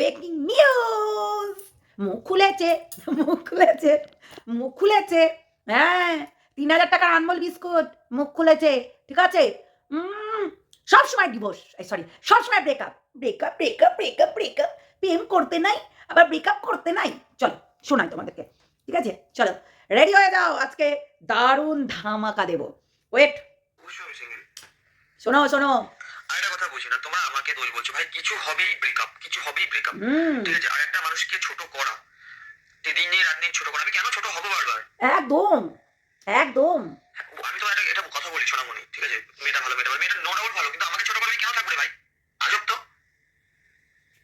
Breaking news মুখ খুলেছে মুখ খুলেছে মুখ খুলেছে হ্যাঁ তিন হাজার টাকার আনমোল বিস্কুট মুখ খুলেছে ঠিক আছে? উম, সবসময় ডিভোর্স সরি সবসময় breakup breakup breakup breakup breakup প্রেম করতে নাই আবার ব্রেকআপ করতে নাই। চলো শোনাই তোমাদেরকে ঠিক আছে? চলো রেডি হয়ে যাও আজকে দারুণ ধামাকা দেবো। ওয়েট শোনো শোনো। একটা কথা বলছি না তোমরা আমাকে দোষ বলছো। ভাই কিছু হবেই ব্রেকআপ কিছু হবেই ব্রেকআপ ঠিক আছে? আর একটা মানুষকে ছোট করা। দিন রাত ছোট করা। আমি কেন ছোট হব বারবার? একদম। একদম। আমি তো একটা এটা কথা বলি সোনামণি ঠিক আছে? মেয়েটা ভালো মেয়েটা ভালো। মেয়েটা নো ডাউট ভালো কিন্তু আমাকে ছোট করে কেন থাকব ভাই? আজব তো।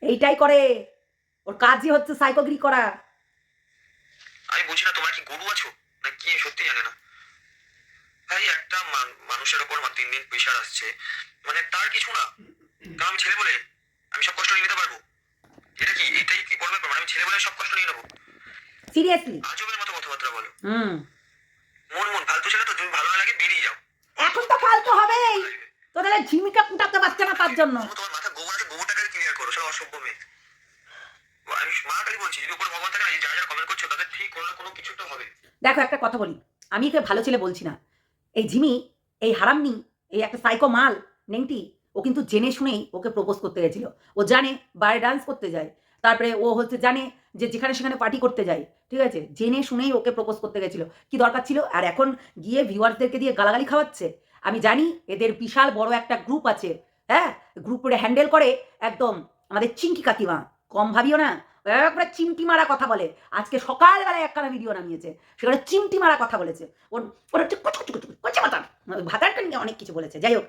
এইটাই করে। ওর কাজই হচ্ছে সাইকোগ্রি করা। আমি বুঝি না তোমার কি গরু আছো? না কি সত্যি জানি না। ভাই একটা মানুষের ওপর দিন দিন প্রেশার আসছে। মানে তার কিছু না। কারণ আমি ছেলে বলে আমি সব কষ্ট নিয়ে নিতে পারব। এটা কি? এটাই কি বড় ব্যাপার? মানে আমি ছেলে বলে সব কষ্ট নিয়ে নেব? সিরিয়াসলি আজবের মতো কথাবার্তা বলো। হুম। মন মন ফালতু ছেলে তো তুমি ভালো না লাগে বেরিয়ে যাও। এখন তো ফালতু হবেই। তোদের এই ঝিমিকা কুটাতে পারছে না তার জন্য। তোমার মাথা গোবর আছে গোবরটাকে ক্লিয়ার করো সেটা অসভ্য মেয়ে। আমি মা কালী বলছি যদি উপর ভগবান থাকে না যারা যারা কমেন্ট করছ তাদের ঠিক কোনো কোনো কিছু একটা হবে। দেখো একটা কথা বলি। আমি একে ভালো ছেলে বলছি না। এই ঝিমি এই হারামনি এই একটা সাইকো মাল নেংটি, ও কিন্তু জেনে শুনেই ওকে প্রপোজ করতে গেছিল। ও জানে বাইরে ডান্স করতে যায়। তারপরে ও হচ্ছে জানে যে যেখানে সেখানে পার্টি করতে যায়। ঠিক আছে? জেনে শুনেই ওকে প্রপোজ করতে গেছিল। কি দরকার ছিল? আর এখন গিয়ে ভিউয়ার্সদেরকে দিয়ে গালাগালি খাওয়াচ্ছে? আমি জানি এদের বিশাল বড় একটা গ্রুপ আছে। হ্যাঁ? গ্রুপে হ্যান্ডেল করে একদম আমাদের চিঙ্কি কাকিমা। কম ভাবিও না। একবারে চিমটি মারা কথা বলে। আজকে সকালবেলায় একখানা ভিডিও নামিয়েছে। সেখানে চিমটি মারা কথা বলেছে। ওর ওর হচ্ছে কচু কচু কচু কচি ভাতার ভাতারটা নিয়ে অনেক কিছু বলেছে। যাই হোক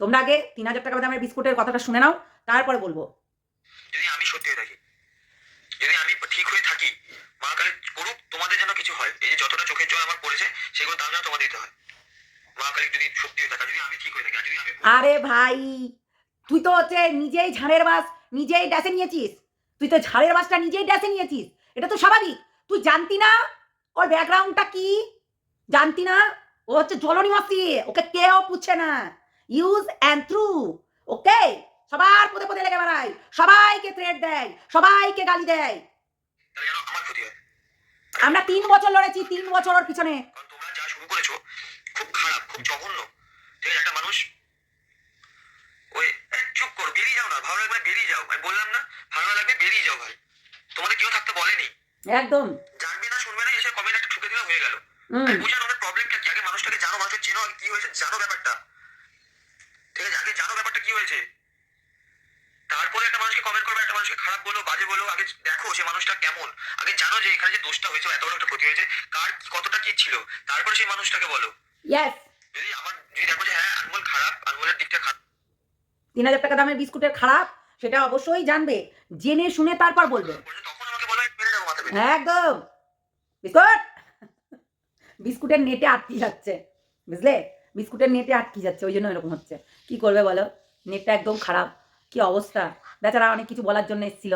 তোমরা আগে তিন হাজার টাকা দামের বিস্কুটের কথাটা শুনে নাও তারপরে বলব। যদি আমি সত্যি হয়ে থাকি যদি আমি ঠিক হয়ে থাকি মা কালী করুক তোমাদের যেন কিছু হয় এই যে যতটা চোখের জল আমার পড়েছে সেগুলো দাম যেন তোমাদের দিতে হয়। মা কালী যদি সত্যি হয়ে থাকে যদি আমি ঠিক হয়ে থাকি যদি আমি আরে ভাই তুই তো হচ্ছে নিজেই ঝাড়ের বাস নিজেই ড্যাসে নিয়েছিস। তুই তো ঝাড়ের বাসটা নিজেই ড্যাসে নিয়েছিস এটা তো স্বাভাবিক। তুই জানতি না ওর ব্যাকগ্রাউন্ডটা কি? জানতি না? ও হচ্ছে জলনি মাসি ওকে কেউ পুচ্ছে না। ইউজ অ্যান্ড থ্রু ওকে সবার পদে পদে লেগে বেড়ায় সবাইকে থ্রেট দেয় সবাইকে গালি দেয়। আমার তিন বছর লড়েছি তিন বছর ওর পিছনে তোমরা যা শুরু করেছ খুব খারাপ খুব জঘন্য। ঠিক আছে একটা মানুষ ওই চুপ করো বেরিয়ে যাও না ভালো লাগবে বেরিয়ে যাও। আমি বললাম না ভালো লাগবে বেরিয়ে যাও ভাই। তোমাদের কেউ থাকতে বলেনি। একদম। জানবে না শুনবে না এসে কমেন্ট একটা ঠুকে দিলে হয়ে গেল। হুম। বুঝে আমাদের প্রবলেমটা কি? আগে মানুষটাকে জানো মানুষের চেনো কি হয়েছে জানো ব্যাপারটা। ঠিক আছে আগে জানো ব্যাপারটা কি হয়েছে। তারপরে একটা মানুষকে কমেন্ট করবে একটা মানুষকে খারাপ বলো বাজে বলো আগে দেখো সে মানুষটা কেমন। আগে জানো যে এখানে যে দোষটা হয়েছে এত বড় একটা ক্ষতি হয়েছে কার কতটা কি ছিল তারপরে সেই মানুষটাকে বলো। ইয়েস যদি আমার যদি দেখো যে হ্যাঁ আনমোল খারাপ আনমোলের দিকটা খারাপ। তিন হাজার টাকা দামের বিস্কুটের খারাপ সেটা অবশ্যই জানবে। জেনে শুনে তারপর বলবে। তখন আমাকে বলো মেরে যাব মাথা একদম। বিস্কুট? বিস্কুটের নেটে আটকে যাচ্ছে। বুঝলে? বিস্কুটের নেটে আটকে যাচ্ছে ওই জন্য এরকম হচ্ছে। কি করবে বলো? নেটটা একদম খারাপ। কি অবস্থা? বেচারা অনেক কিছু বলার জন্য এসেছিল।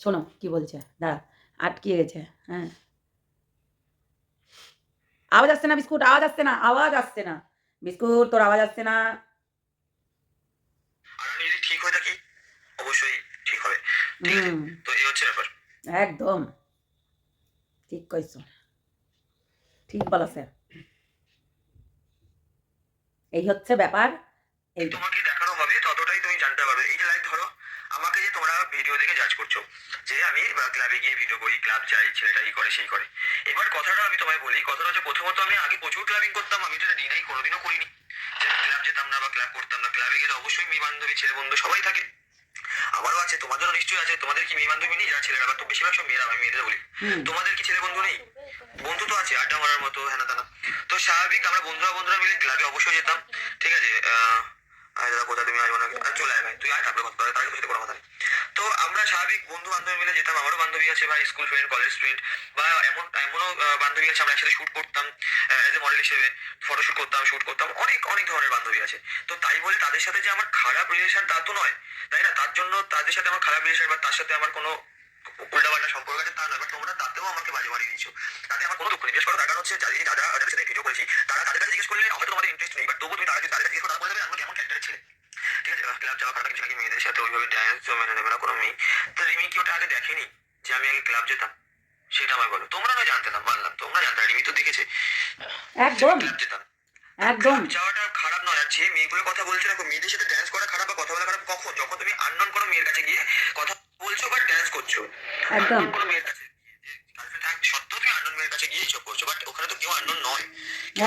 শোনো কি বলছে? দাঁড়া আটকে গেছে হ্যাঁ। আওয়াজ আসছে না বিস্কুট? আওয়াজ আসছে না আওয়াজ আসছে না। বিস্কুট তোর আওয়াজ আসছে না। আর আমি ঠিক হয়ে থাকি? অবশ্যই ঠিক হবে। ঠিক আছে হুম। তো এই হচ্ছে ব্যাপার। একদম। ঠিক কইছ। ঠিক বলেছে। এই হচ্ছে ব্যাপার। এই তোমাকে দেখানো হবে ততটাই তুমি জানতে পারবে। এই যে লাইক ধরো আমাকে যে তোমরা ভিডিও দেখে জাজ করছ যে আমি ক্লাবে গিয়ে ভিডিও করি ক্লাব যাই ছেলেটা এই করে সেই করে। এবার কথাটা আমি তোমায় বলি কথাটা হচ্ছে প্রথমত আমি আগে প্রচুর ক্লাবিং করতাম আমি তো ডিনাই কোনোদিনও করিনি। যে ক্লাব যেতাম না বা ক্লাব করতাম না ক্লাবে গেলে অবশ্যই মেয়ে বান্ধবী ছেলে বন্ধু সবাই থাকে। আমারও আছে তোমাদেরও নিশ্চয়ই আছে তোমাদের কি মেয়ে বান্ধবী নেই? যারা ছেলেরা তো বেশিরভাগ সব মেয়েরা আমি মেয়েদের বলি। তোমাদের কি ছেলে বন্ধু নেই? বন্ধু তো আছে, আড্ডা মারার মতো হ্যানা তো স্বাভাবিক, আমরা বন্ধুরা বন্ধুরা মিলে ক্লাবে অবশ্যই যেতাম, ঠিক আছে? দাদা তুমি আসব না চলে আয় ভাই তুই আয় কথা সাথে কথা তো আমরা স্বাভাবিক বন্ধু বান্ধবী মিলে যেতাম, আমারও বান্ধবী আছে ভাই স্কুল ফ্রেন্ড কলেজ ফ্রেন্ড বা এমন এমনও বান্ধবী আছে, আমরা একসাথে শুট করতাম এজ এ মডেল হিসেবে ফটোশুট করতাম শুট করতাম, অনেক অনেক ধরনের বান্ধবী আছে। তো তাই বলে তাদের সাথে যে আমার খারাপ রিলেশন তা তো নয়, তাই না? তার জন্য তাদের সাথে আমার খারাপ রিলেশন বা তার সাথে আমার কোনো উল্টাপাল্টা সম্পর্ক আছে তা নয় তোমরা তাতেও আমাকে বাজে বাড়িয়ে দিয়েছ। তাতে আমার কোনো দুঃখ নেই। বিশেষ করে তার কারণ হচ্ছে যারা দাদা যাদের সাথে ভিডিও করেছি তারা তাদের কাছে জিজ্ঞেস করলে হয়তো তোমাদের ইন্টারেস্ট নেই বাট তবু তুমি তাদের তাদের কাছে জিজ্ঞেস করো তারা দেবে কেমন ক্যারেক্টারের ছেলে? ঠিক আছে ক্লাব চাওয়া খারাপ কিছু মেয়েদের সাথে ওইভাবে ড্যান্স মেনে নেবে না কোনো মেয়ে। তো রিমি কি ওটা আগে দেখেনি যে আমি আগে ক্লাব যেতাম? সেটা আমায় বলো। তোমরা নয় জানতে না মানলাম। তোমরা জানতে রিমি তো দেখেছে। একদম। যেতাম। একদম। যাওয়াটা খারাপ নয় আর যে মেয়েগুলো কথা বলছে দেখো মেয়েদের সাথে ড্যান্স করা খারাপ বা কথা বলা খারাপ কখন? যখন তুমি আননোন কোনো মেয়ের কাছে গিয়ে কথা বলছো বা ড্যান্স করছ একদম।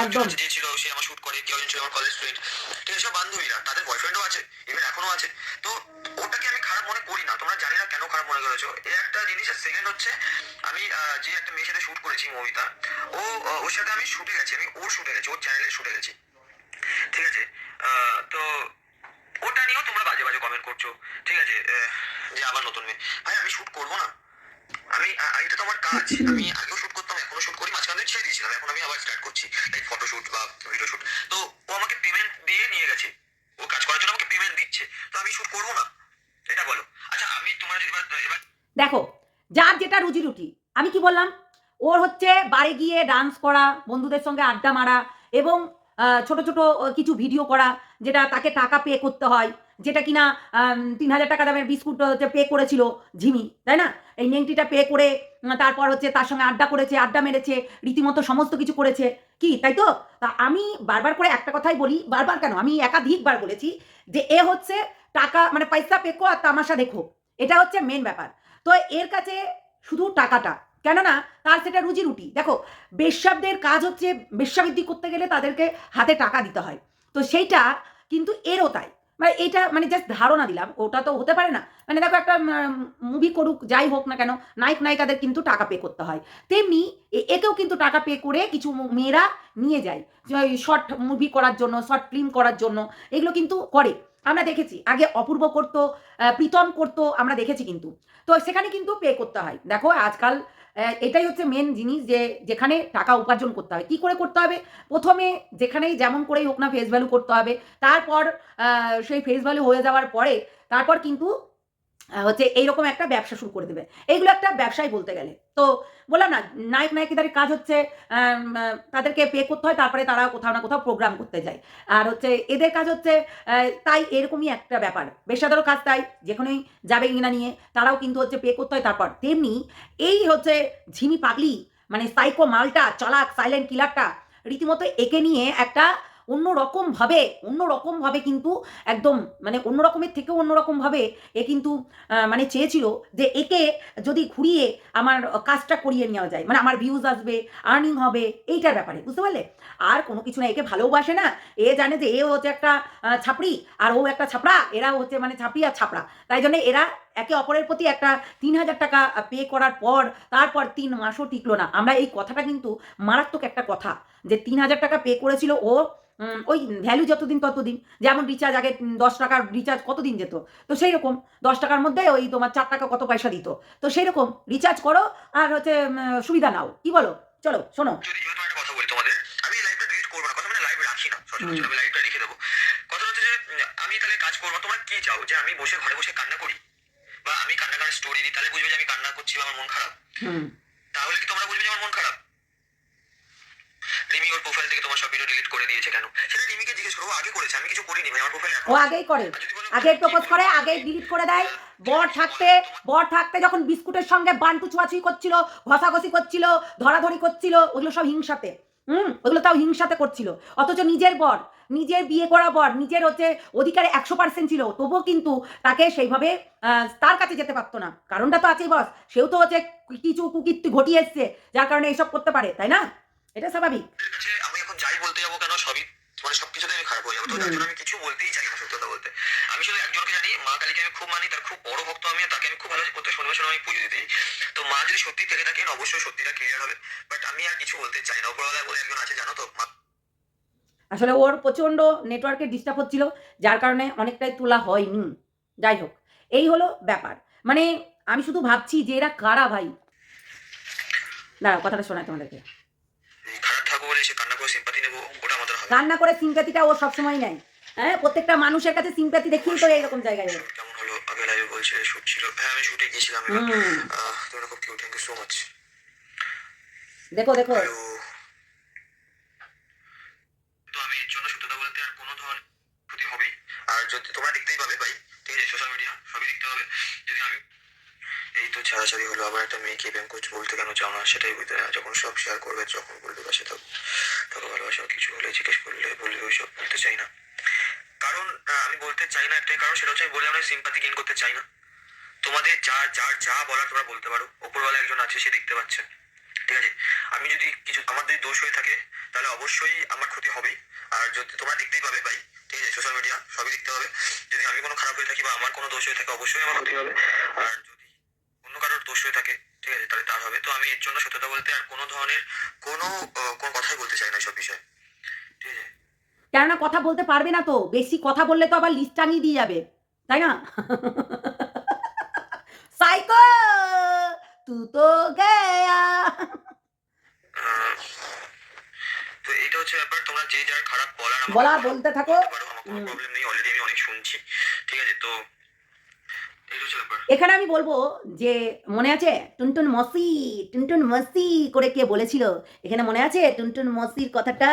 একদম। ছিল সে আমার শুট করে কেউ ছিল আমার কলেজ ফ্রেন্ড ঠিক আছে বান্ধবীরা তাদের বয়ফ্রেন্ডও আছে ইভেন এখনও আছে। তো ওটাকে আমি খারাপ মনে করি না তোমরা জানি না কেন খারাপ মনে করেছ। এই একটা জিনিস সেকেন্ড হচ্ছে আমি আহ, যে একটা মেয়ের সাথে শুট করেছি মমিতা ও ওর সাথে আমি শুটে গেছি আমি ওর শুটে গেছি ওর চ্যানেলে শুটে গেছি। ঠিক আছে? আহ, তো ওটা নিয়েও তোমরা বাজে বাজে কমেন্ট করছ। ঠিক আছে? যে আবার নতুন মেয়ে। ভাই আমি শুট করব না? আমি, আ- এটা তো আমার কাজ। আমি আগেও শুট করতাম, এখনও শুট করি, মাঝখানে ছেড়ে দিয়েছিলাম। এখন আমি আবার স্টার্ট করছি লাইক ফটো শুট বা ভিডিও শুট তো ও আমাকে পেমেন্ট দিয়ে নিয়ে গেছে। ও কাজ করার জন্য আমাকে পেমেন্ট দিচ্ছে। তো আমি শুট করব না? এটা বলো। আচ্ছা আমি তোমার এবার এবার দেখো, যার যেটা রুজি রুটি আমি কি বললাম? ওর হচ্ছে বাড়ি গিয়ে ডান্স করা, বন্ধুদের সঙ্গে আড্ডা মারা এবং ছোট ছোট কিছু ভিডিও করা, যেটা তাকে টাকা পে করতে হয়। যেটা কিনা তিন হাজার টাকা দামের বিস্কুট হচ্ছে পে করেছিল ঝিমি, তাই না? এই নেংটিটা পে করে তারপর হচ্ছে তার সঙ্গে আড্ডা করেছে, আড্ডা মেরেছে, রীতিমতো সমস্ত কিছু করেছে। কি, তাই তো? আমি বারবার করে একটা কথাই বলি, বারবার কেন? আমি একাধিকবার বলেছি যে এ হচ্ছে টাকা মানে পয়সা পেকো আর তামাশা দেখো। এটা হচ্ছে মেন ব্যাপার। তো এর কাছে শুধু টাকাটা, কেননা তার সেটা রুজি রুটি। দেখো, বেশ্যাবদের কাজ হচ্ছে বেশ্যাবৃদ্ধি করতে গেলে তাদেরকে হাতে টাকা দিতে হয়। তো সেইটা কিন্তু এরও তাই। মানে এটা মানে জাস্ট ধারণা দিলাম, ওটা তো হতে পারে না। মানে দেখো একটা মুভি করুক, যাই হোক না কেন, নায়ক, নায়িকাদের কিন্তু টাকা পে করতে হয়। তেমনি একেও কিন্তু টাকা পে করে কিছু মেয়েরা নিয়ে যায় শর্ট মুভি করার জন্য শর্ট ফিল্ম করার জন্য, এগুলো কিন্তু করে। আমরা দেখেছি, আগে অপূর্ব করতো প্রীতম করতো, আমরা দেখেছি কিন্তু। তো সেখানে কিন্তু পে করতে হয়। দেখো, আজকাল এটাই হচ্ছে মেন জিনিস যে, যেখানে টাকা উপার্জন করতে হবে। কি করে করতে হবে? প্রথমে যেখানেই যেমন করেই হোক না ফেস ভ্যালু করতে হবে। তারপর সেই ফেস ভ্যালু হয়ে যাওয়ার পরে, তারপর কিন্তু হচ্ছে এইরকম একটা ব্যবসা শুরু করে দেবে। এইগুলো একটা ব্যবসায় বলতে গেলে। তো বললাম না, নায়ক নায়িকাদের কাজ হচ্ছে তাদেরকে পে করতে হয়, তারপরে তারা কোথাও না কোথাও প্রোগ্রাম করতে যায়। আর হচ্ছে এদের কাজ হচ্ছে তাই এরকমই একটা ব্যাপার। পেশাদারও কাজ তাই, যেখানেই যাবে কিনা নিয়ে, তারাও কিন্তু হচ্ছে পে করতে হয়, তারপর তেমনি এই হচ্ছে ঝিমি পাগলি মানে সাইকো মালটা, চলাক সাইলেন্ট কিলারটা রীতিমতো একে নিয়ে একটা অন্য রকমভাবে অন্য রকমভাবে কিন্তু একদম মানে অন্য রকমের থেকেও অন্য রকমভাবে এ কিন্তু মানে চেয়েছিল যে একে যদি ঘুরিয়ে আমার কাজটা করিয়ে নেওয়া যায় মানে আমার ভিউজ আসবে আর্নিং হবে, এইটার ব্যাপারে, বুঝতে পারলে? আর কোনো কিছু না, একে ভালোবাসে না, এ জানে যে এ হচ্ছে একটা ছাপড়ি, আর ও একটা ছাপড়া, এরা হচ্ছে মানে ছাপড়ি আর ছাপড়া, তাই জন্য এরা একে অপরের প্রতি একটা তিন হাজার টাকা পে করার পর তারপর তিন মাসও টিকলো না। আমরা এই কথাটা কিন্তু মারাত্মক একটা কথা যে তিন হাজার টাকা পে করেছিল ও ওই ভ্যালু যতদিন ততদিন। যেমন রিচার্জ আগে দশ টাকার রিচার্জ কতদিন যেত? তো সেই রকম দশ টাকার মধ্যে ওই তোমার চার টাকা কত পয়সা দিত। তো সেই রকম রিচার্জ করো আর হচ্ছে সুবিধা নাও। কি বলো? চলো শোনো। মানে আমি তাহলে কাজ করব তোমরা কি চাও? যে আমি বসে ঘরে বসে কান্না করি? বা আমি কান্না কান্না স্টোরি দিই তাহলে বুঝবে যে আমি কান্না করছি বা আমার মন খারাপ। তাহলে কি তোমরা বুঝবে যে আমার মন খারাপ? রিমি ওর প্রোফাইল থেকে তোমার সব ভিডিও ডিলিট করে দিয়েছে কেন? সেটা রিমিকে জিজ্ঞেস করব ও আগে করেছে আমি কিছু করিনি ভাই আমার প্রোফাইল ও আগেই করে। আগে প্রপোজ করে আগে ডিলিট করে দেয়। বর থাকতে বর থাকতে যখন বিস্কুটের সঙ্গে বান্টু ছোঁয়াছুঁই করছিল ঘষাঘষি করছিল ধরাধরি করছিল ওগুলো সব হিংসাতে। হুম ওগুলো তাও হিংসাতে করছিল। অথচ নিজের বর নিজের বিয়ে করা বর, নিজের হচ্ছে অধিকারে একশো পার্সেন্ট ছিল, তবুও কিন্তু তাকে সেইভাবে তার কাছে যেতে পারতো না। কারণটা তো আছেই বস সেও তো হচ্ছে কিছু কুকীর্তি ঘটিয়ে এসছে, যার কারণে এইসব করতে পারে, তাই না? এটা স্বাভাবিক। আমি এখন যাই বলতে যাব কেন, সবই মানে সবকিছুতে আমি খারাপ হয়ে যাব তো আমি কিছু বলতেই চাই না সত্যি কথা বলতে। আমি শুধু একজনকে জানি, মা কালীকে আমি খুব মানি, তার খুব বড় ভক্ত আমি তাকে আমি খুব ভালো প্রত্যেক শনিবার শনিবার আমি পুজো দিই তো মা যদি সত্যি থেকে থাকেন অবশ্যই সত্যিটা ক্লিয়ার হবে বাট আমি আর কিছু বলতে চাই না। উপরওয়ালা বলে একজন আছে, জানো তো, মা আসলে ওর প্রচণ্ড নেটওয়ার্কের ডিস্টার্ব হচ্ছিল যার কারণে অনেকটাই তোলা হয়নি। যাই হোক এই হলো ব্যাপার। মানে আমি শুধু ভাবছি যে এরা কারা ভাই? দাঁড়াও কথাটা শোনায় তোমাদেরকে। কান্না করে সিম্প্যাথিটা ও সবসময় নেয়। হ্যাঁ প্রত্যেকটা মানুষের কাছে সিম্প্যাথি দেখিয়ে তো এইরকম জায়গায় কেমন হলো? আগে লাইভে বলছে শুট ছিল। হ্যাঁ আমি শুটে গিয়েছিলাম এবার। হুম। আহ, তোমরা খুব cute thank you so much দেখো দেখো হ্যালো তো আমি এর জন্য সত্যতা বলতে আর কোনো ধরনের ক্ষতি হবে আর যদি তোমরা দেখতেই পাবে ভাই ঠিক আছে সোশ্যাল মিডিয়া সবই দেখতে হবে যদি আমি এই তো ছাড়াছাড়ি হলো আবার একটা মেয়েকে প্রেম করছ বলতে কেন চাও না সেটাই বুঝতে যখন সব শেয়ার করবে, যখন বলবে পাশে থাকব তখন ভালোবাসা কিছু হলে জিজ্ঞেস করলে বললে ওইসব বলতে চাই না। কারণ আমি বলতে চাই না একটাই কারণ, সেটা হচ্ছে আমি আমরা সিম্পাতি গেইন করতে চাই না। তোমাদের যা যার যা বলার তোমরা বলতে পারো। ওপরওয়ালা একজন আছে, সে দেখতে পাচ্ছে। ঠিক আছে? আমি যদি কিছু আমার যদি দোষ হয়ে থাকে, তাহলে অবশ্যই আমার ক্ষতি হবেই। আর যদি তোমরা দেখতেই পাবে, ভাই, ঠিক আছে সোশ্যাল মিডিয়া সবই দেখতে হবে যদি আমি কোনো খারাপ হয়ে থাকি বা আমার কোনো দোষ হয়ে থাকে, অবশ্যই আমার ক্ষতি হবে। আর যদি অন্য কারোর দোষ হয়ে থাকে ঠিক আছে তাহলে তার হবে। তো আমি এর জন্য সত্যতা বলতে আর কোনো ধরনের কোনো কোনো কথাই বলতে চাই না সব বিষয়ে। ঠিক আছে? কেননা কথা বলতে পারবে না তো। বেশি কথা বললে তো আবার লিস্ট টাঙিয়ে দিয়ে যাবে। তাই না? সাইকো! তু তো গয়া। তো এটা হচ্ছে ব্যাপার। তোমরা যে যার খারাপ বলার বলা বলতে থাকো। কোনো প্রবলেম নেই। অলরেডি আমি অনেক শুনছি। ঠিক আছে তো এখানে আমি বলব যে মনে আছে, টুনটুন মসি টুনটুন মসি করে কে বলেছিল? এখানে মনে আছে, টুনটুন মসির কথাটা?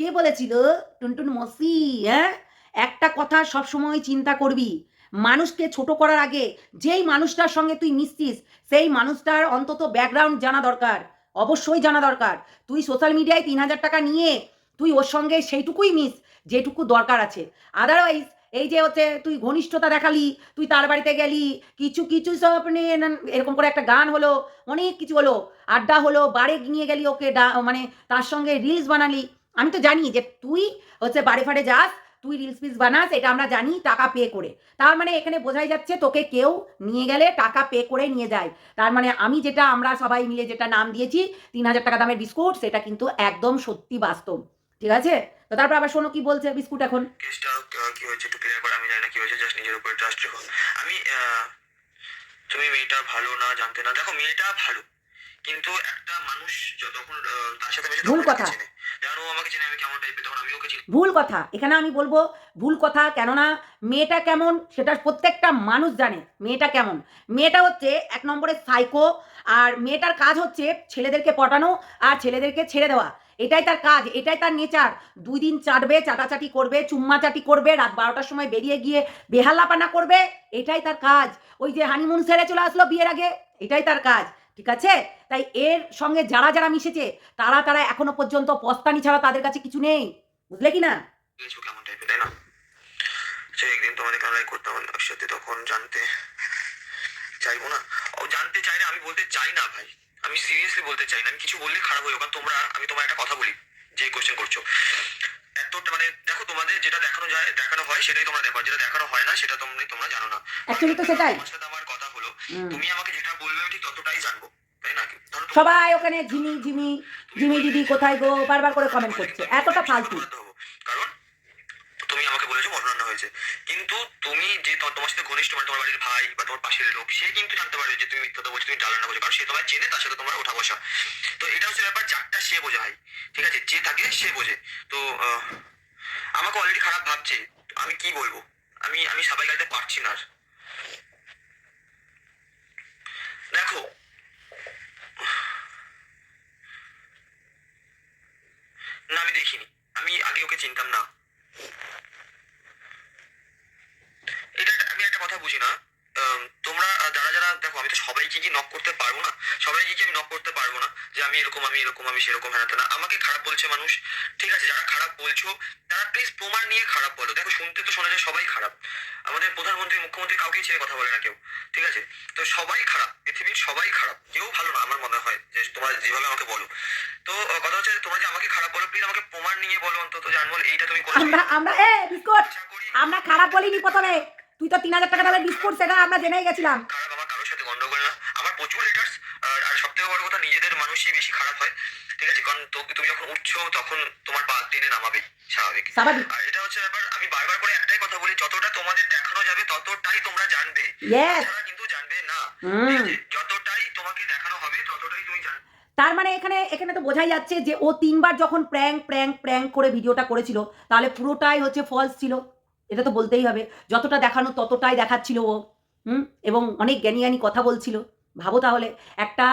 কে বলেছিল? টুনটুন মসি হ্যাঁ? একটা কথা সব সময় চিন্তা করবি। মানুষকে ছোট করার আগে যেই মানুষটার সঙ্গে তুই মিশছিস, সেই মানুষটার অন্তত ব্যাকগ্রাউন্ড জানা দরকার, অবশ্যই জানা দরকার। তুই সোশ্যাল মিডিয়ায় তিন হাজার টাকা নিয়ে তুই ওর সঙ্গে সেইটুকুই মিস যেটুকু দরকার আছে। আদারওয়াইজ এই যে হচ্ছে তুই ঘনিষ্ঠতা দেখালি, তুই তার বাড়িতে গেলি, কিছু কিছু সব নিয়ে এরকম করে একটা গান হলো, অনেক কিছু হলো, আড্ডা হলো, বারে নিয়ে গেলি ওকে ডা- মানে তার সঙ্গে রিলস বানালি। আমি তো জানি যে তুই হচ্ছে বাড়ি ফাড়ে যাস, তুই রিলস ফিলস বানাস, এটা আমরা জানি টাকা পে করে। তার মানে এখানে বোঝাই যাচ্ছে তোকে কেউ নিয়ে গেলে টাকা পে করে নিয়ে যায়। তার মানে আমি যেটা আমরা সবাই মিলে যেটা নাম দিয়েছি, তিন হাজার টাকা দামের বিস্কুট, সেটা কিন্তু একদম সত্যি বাস্তব। ঠিক আছে? তো তারপর আবার শোনো কি বলছে বিস্কুট এখন? কেসটা কি হয়েছে একটু ক্লিয়ার করে আমি জানি না কি হয়েছে জাস্ট নিজের উপরে ট্রাস্ট রেখো। আমি তুমি মেয়েটা ভালো না জানতে না দেখো মেয়েটা ভালো কিন্তু একটা মানুষ যতক্ষণ তার সাথে বেশি ভুল কথা। ভুল কথা এখানে আমি বলব ভুল কথা কেননা মেয়েটা কেমন সেটা প্রত্যেকটা মানুষ জানে মেয়েটা কেমন। মেয়েটা হচ্ছে এক নম্বরে সাইকো আর মেয়েটার কাজ হচ্ছে ছেলেদেরকে পটানো আর ছেলেদেরকে ছেড়ে দেওয়া। এটাই তার কাজ, এটাই তার নেচার। দুই দিন চাটবে, চাটাচাটি করবে, চুম্মাচাটি করবে, রাত বারোটার সময় বেরিয়ে গিয়ে বেহাল্লাপানা করবে, এটাই তার কাজ। ওই যে হানিমুন সেরে চলে আসলো বিয়ের আগে, এটাই তার কাজ, ঠিক আছে? তাই এর সঙ্গে যারা যারা মিশেছে, তারা তারা এখনও পর্যন্ত পস্তানি ছাড়া তাদের কাছে কিছু নেই, বুঝলে কি না? একদিন করতাম সত্যি তখন জানতে চাইব না? ও জানতে আমি বলতে চাই না, ভাই। আমি সিরিয়াসলি বলতে চাই না। আমি কিছু বললে খারাপ হয়ে। কারণ তোমরা আমি তোমার একটা কথা বলি যে কোশ্চেন করছ। এতটা মানে দেখো তোমাদের যেটা দেখানো যায় দেখানো হয় সেটাই তোমরা দেখো যেটা দেখানো হয় না সেটা তোমরা তোমরা জানো না। Actually তো সেটাই। তোমার সাথে আমার কথা হলো। তুমি আমাকে যেটা বলবে আমি ঠিক ততটাই জানব। তাই না? সবাই ওখানে ঝিমি ঝিমি ঝিমি দিদি কোথায় গো? বারবার করে কমেন্ট করছে। এতটা ফালতু বাধ্য হব। কারণ তুমি আমাকে বলেছ মটন রান্না হয়েছে। কিন্তু তুমি যে তোমার সাথে ঘনিষ্ঠ মানে তোমার বাড়ির ভাই বা তোমার পাশের লোক, সে কিন্তু জানতে পারবে যে তুমি মিথ্যা বলছো, তুমি ডাল রান্না করছ কারণ সে তোমার চেনে, তার সাথে তোমার ওঠা বসা। তো এটা হচ্ছে ব্যাপার যারটা সে বোঝে ভাই, ঠিক আছে? যে থাকে সে বোঝে। তো আমাকে অলরেডি খারাপ ভাবছে। আমি কি বলব? আমি আমি সবাই গাইতে পারছি না আর। দেখো, না, আমি দেখিনি। আমি আগে ওকে চিনতাম না এটা একটা- আমি একটা কথা বুঝি না আম, তোমরা আহ, যারা যারা দেখো আমি তো সবাইকে কি নক করতে পারব না? সবাইকে কি আমি নক করতে পারব না? যে আমি এরকম আমি এরকম আমি সেরকম হ্যাঁ না। আমাকে খারাপ বলছে মানুষ। ঠিক আছে যারা খারাপ বলছো তারা প্লিজ প্রমাণ নিয়ে খারাপ বলো। দেখো শুনতে তো শোনা যায় সবাই খারাপ। আমাদের প্রধানমন্ত্রী মুখ্যমন্ত্রী কাউকে ছেড়ে কথা বলে না কেউ। ঠিক আছে? তো সবাই খারাপ। পৃথিবীর সবাই খারাপ। কেউ ভালো না আমার মনে হয়। যে তোমরা যেভাবে আমাকে বলো। তো কথা হচ্ছে তোমরা যে আমাকে খারাপ বলো প্লিজ আমাকে প্রমাণ নিয়ে বলো অন্তত। আনমোল এইটা তুমি আমরা আমরা এ বিস্কুট! আমরা খারাপ বলিনি প্রথমে। তুই তো তিন হাজার টাকা দামের বিস্কুট সেটা আমরা জেনেই গেছিলাম। খারাপ আমার কারোর সাথে গন্ডগোল না। প্রচুর লেটার্স আর আর সব থেকে বড় কথা নিজেদের মানুষই বেশি খারাপ হয় ঠিক আছে? কারণ তুমি যখন উঠছো তখন তোমার পা টেনে নামাবে স্বাভাবিক। আর এটা হচ্ছে ব্যাপার আমি বারবার করে একটাই কথা বলি যতটা তোমাদের দেখানো যাবে ততটাই তোমরা জানবে। তাছাড়া কিন্তু জানবে না যতটাই তোমাকে দেখানো হবে ততটাই তুমি জানবে। তার মানে এখানে এখানে তো বোঝাই যাচ্ছে যে ও তিনবার যখন প্র্যাঙ্ক প্র্যাঙ্ক প্র্যাঙ্ক করে ভিডিওটা করেছিল তাহলে পুরোটাই হচ্ছে ফলস ছিল। এটা তো বলতেই হবে। যতটা দেখানো ততটাই দেখাচ্ছিল ও। হুম? এবং অনেক জ্ঞানী জ্ঞানী কথা বলছিল। ভাবো তাহলে, একটা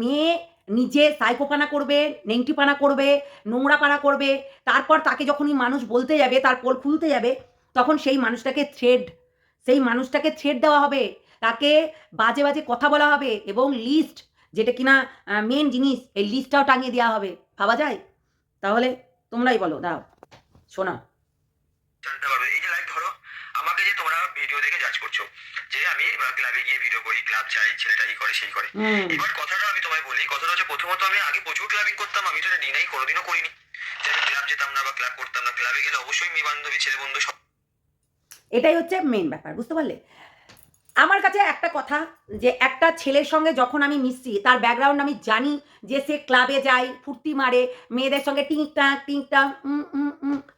মেয়ে নিজে সাইকোপানা করবে, নেংটিপানা করবে, নোংরাপানা করবে, তারপর তাকে যখনই মানুষ বলতে যাবে, তার পোল খুলতে যাবে, তখন সেই মানুষটাকে থ্রেড সেই মানুষটাকে ছেড় দেওয়া হবে, তাকে বাজে বাজে কথা বলা হবে এবং লিস্ট যেটা কিনা মেন জিনিস, এই লিস্টটাও টাঙিয়ে দেওয়া হবে। ভাবা যায়? তাহলে তোমরাই বলো দাও শোনা জানতে পারবে এই যে লাইক ধরো আমাকে যে তোমরা ভিডিও দেখে জাজ করছ যে আমি ক্লাবে গিয়ে ভিডিও করি ক্লাব যাই ছেলেটা এই করে সেই করে। এবার কথাটা আমি তোমায় বলি কথাটা হচ্ছে প্রথমত আমি আগে প্রচুর ক্লাবিং করতাম আমি তো এটা ডিনাই কোনোদিনও করিনি। যে আমি ক্লাব যেতাম না বা ক্লাব করতাম না ক্লাবে গেলে অবশ্যই মেয়ে বান্ধবী ছেলে বন্ধু সব এটাই হচ্ছে মেন ব্যাপার বুঝতে পারলে? আমার কাছে একটা কথা যে একটা ছেলের সঙ্গে যখন আমি মিশছি তার ব্যাকগ্রাউন্ড আমি জানি যে সে ক্লাবে যায় ফুর্তি মারে মেয়েদের সঙ্গে টিং টাক টিং টাক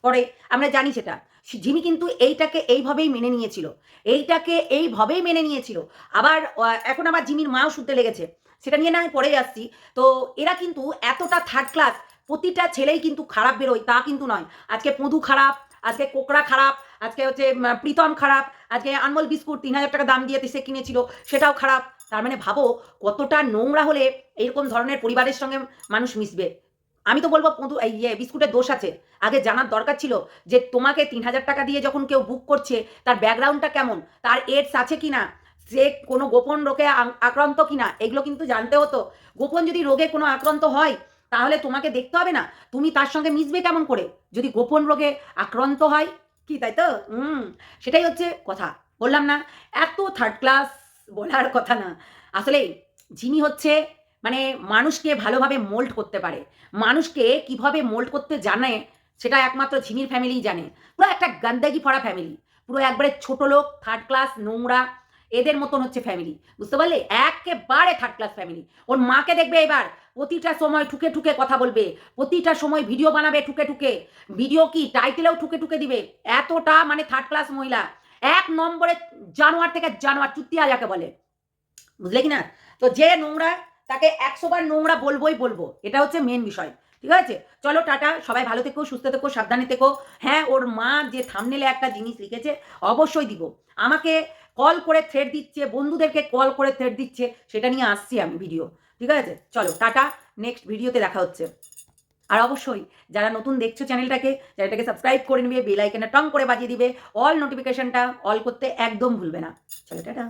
করে। আমরা জানি সেটা। জিমি কিন্তু এইটাকে এইভাবেই মেনে নিয়েছিল। এইটাকে এইভাবেই মেনে নিয়েছিল। আবার এখন আবার জিমির মাও শুনতে লেগেছে। সেটা নিয়ে না আমি পরে আসছি। তো এরা কিন্তু এতটা থার্ড ক্লাস প্রতিটা ছেলেই কিন্তু খারাপ বেরোয়, তা কিন্তু নয়। আজকে পদু খারাপ, আজকে কোকড়া খারাপ, আজকে হচ্ছে প্রীতম খারাপ, আজকে আনমোল বিস্কুট তিন হাজার টাকা দাম দিয়ে সে কিনেছিল, সেটাও খারাপ। তার মানে ভাবো, কতটা নোংরা হলে এইরকম ধরনের পরিবারের সঙ্গে মানুষ মিশবে। আমি তো বলব এই ইয়ে বিস্কুটের দোষ আছে। আগে জানার দরকার ছিল যে তোমাকে তিন হাজার টাকা দিয়ে যখন কেউ বুক করছে, তার ব্যাকগ্রাউন্ডটা কেমন? তার এডস আছে কি না সে কোনো গোপন রোগে আক্রান্ত কিনা? এগুলো কিন্তু জানতে হতো। গোপন যদি রোগে কোনো আক্রান্ত হয়, তাহলে তোমাকে দেখতে হবে না। তুমি তার সঙ্গে মিশবে কেমন করে? যদি গোপন রোগে আক্রান্ত হয়, কি তাই তো? হুম, সেটাই হচ্ছে কথা। বললাম না, এত থার্ড ক্লাস বলার কথা না। আসলে যিনি হচ্ছে মানে মানুষকে ভালোভাবে মোল্ড করতে পারে। মানুষকে কীভাবে মোল্ড করতে জানে, সেটা একমাত্র ঝিমির ফ্যামিলিই জানে। পুরো একটা গান্দাগি ভরা ফ্যামিলি পুরো একবারে ছোট লোক থার্ড ক্লাস নোংরা, এদের মতন হচ্ছে ফ্যামিলি বুঝতে পারলে? একেবারে থার্ড ক্লাস ফ্যামিলি ওর মাকে দেখবে এবার, প্রতিটা সময় ঠুকে ঠুকে কথা বলবে, প্রতিটা সময় ভিডিও বানাবে ঠুকে ঠুকে। ভিডিও কি টাইটেলেও ঠুকে ঠুকে দিবে? এতটা মানে থার্ড ক্লাস মহিলা। এক নম্বরে জানোয়ার থেকে জানোয়ার, চুতিয়া যাকে বলে। বুঝলে কি না? তো যে নোংরা তাকে একশো বার নোংরা বলবোই বলব। এটা হচ্ছে মেন বিষয়। ঠিক আছে? চলো, টাটা। সবাই ভালো থেকো, সুস্থ থেকো, সাবধানে থেকো। হ্যাঁ ওর মা যে থামনেলে একটা জিনিস লিখেছে, অবশ্যই দিব। আমাকে কল করে থ্রেড দিচ্ছে, বন্ধুদেরকে কল করে থ্রেড দিচ্ছে, সেটা নিয়ে আসছি আমি ভিডিও ঠিক আছে? চলো, টাটা। নেক্সট ভিডিওতে দেখা হচ্ছে। আর অবশ্যই, যারা নতুন দেখছ চ্যানেলটাকে চ্যানেলটাকে সাবস্ক্রাইব করে নেবে বেল আইকনটা টং করে বাজিয়ে দিবে অল নোটিফিকেশনটা অল করতে একদম ভুলবে না। চলো, টাটা।